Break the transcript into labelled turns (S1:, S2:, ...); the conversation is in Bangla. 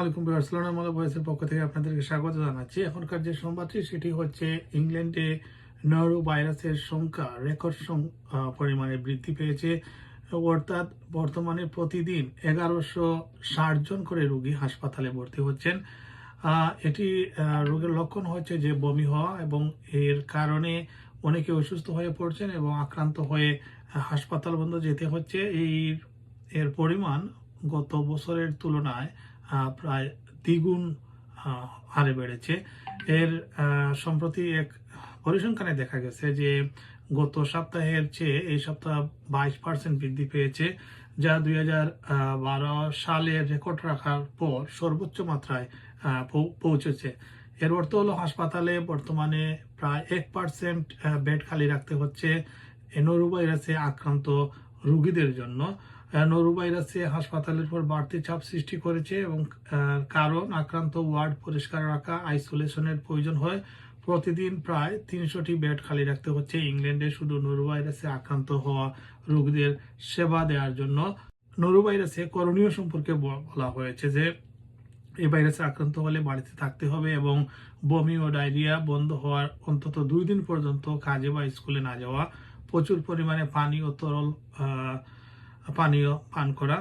S1: আলাইকুম বার্সেলোনা মলে বয়সের পক্ষ থেকে আপনাদেরকে স্বাগত জানাচ্ছি। এখনকার যে সংবাদটি, সেটি হচ্ছে ইংল্যান্ডে নরো ভাইরাসের সংখ্যা, রেকর্ড পরিমাণে বৃদ্ধি পেয়েছে। অর্থাৎ বর্তমানে প্রতিদিন এগারোশো ষাট জন করে রোগী হাসপাতালে ভর্তি হচ্ছেন। এটি রোগের লক্ষণ হচ্ছে যে বমি হওয়া এবং এর কারণে অনেকে অসুস্থ হয়ে পড়ছেন এবং আক্রান্ত হয়ে হাসপাতাল বন্ধ যেতে হচ্ছে। এই, এর পরিমাণ গত বছরের তুলনায় প্রায় দ্বিগুণ হারে বেড়েছে। এর সম্প্রতি এক পরিসংখ্যানে দেখা গেছে যে গত সপ্তাহের চেয়ে এই সপ্তাহ বাইশ পার্সেন্ট বৃদ্ধি পেয়েছে, যা দুই হাজার বারো সালে রেকর্ড রাখার পর সর্বোচ্চ মাত্রায় পৌঁছেছে। এর অর্থ হলো হাসপাতালে বর্তমানে প্রায় এক পার্সেন্ট বেড খালি রাখতে হচ্ছে। নরু ভাইরাসে আক্রান্ত রোগীদের জন্য। নরু ভাইরাসে হাসপাতালের পর বাড়তি চাপ সৃষ্টি করেছে এবং কারণ আক্রান্ত ওয়ার্ড পরিষ্কার রাখা আইসোলেশনের প্রয়োজন হয়। প্রতিদিন প্রায় তিনশোটি বেড খালি রাখতে হচ্ছে। ইংল্যান্ডে শুধু নরু ভাইরাসে আক্রান্ত হওয়া রোগীদের সেবা দেওয়ার জন্য নরু ভাইরাসে করণীয় সম্পর্কে বলা হয়েছে যে, এই ভাইরাসে আক্রান্ত হলে বাড়িতে থাকতে হবে এবং বমি ও ডায়রিয়া বন্ধ হওয়ার অন্তত দুই দিন পর্যন্ত কাজে বা স্কুলে না যাওয়া প্রচুর পরিমাণে পানি ও তরল পানীয় পান করা।